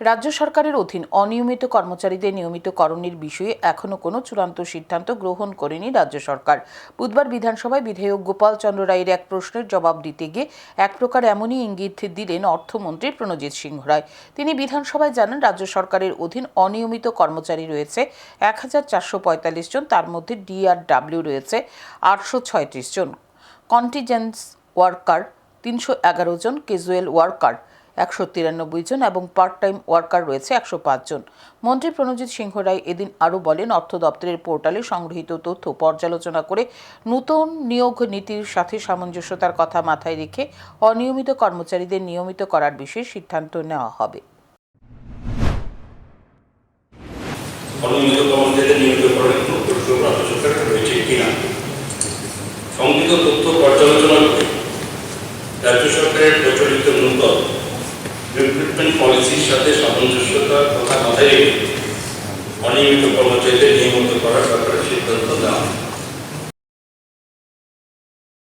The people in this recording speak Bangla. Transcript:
রাজ্য সরকারের অধীন অনিয়মিত কর্মচারীদের নিয়মিতকরণের বিষয়ে এখনও কোনো চূড়ান্ত সিদ্ধান্ত গ্রহণ করেনি রাজ্য সরকার। বুধবার বিধানসভায় বিধায়ক গোপাল চন্দ্র রায়ের এক প্রশ্নের জবাব দিতে গিয়ে এক প্রকার এমনই ইঙ্গিত দিলেন অর্থমন্ত্রী প্রণজিৎ সিংহ রায়। তিনি বিধানসভায় জানান, রাজ্য সরকারের অধীন অনিয়মিত কর্মচারী রয়েছে এক হাজার চারশো পঁয়তাল্লিশ জন, তার মধ্যে ডিআরডাব্লিউ রয়েছে আটশো ছয়ত্রিশ জন। কন্টিজেন্স ওয়ার্কার তিনশো এগারো জন ক্যাজুয়াল ওয়ার্কার একশো তিরানব্বই জন এবং পার্ট টাইম ওয়ার্কার রয়েছে একশো পাঁচ জন। মন্ত্রী প্রণজিৎ সিংহ রায় এদিন আরও বলেন, অর্থ দপ্তরের পোর্টালে সংগৃহীত তথ্য পর্যালোচনা করে নতুন নিয়োগ নীতির সাথে সামঞ্জস্যতার কথা মাথায় রেখে অনিয়মিত কর্মচারীদের নিয়মিত করার বিষয়ে সিদ্ধান্ত নেওয়া হবে। সংগৃহীত তথ্য পর্যালোচনা করে রাজ্য সরকারের প্রচলিত নূতন রিক্রুটমেন্ট পলিসির সাথে সামঞ্জস্যতার কথা মাথায় রেখে অনিয়মিত কর্মচারীদের নিয়মিত নেওয়া হয়।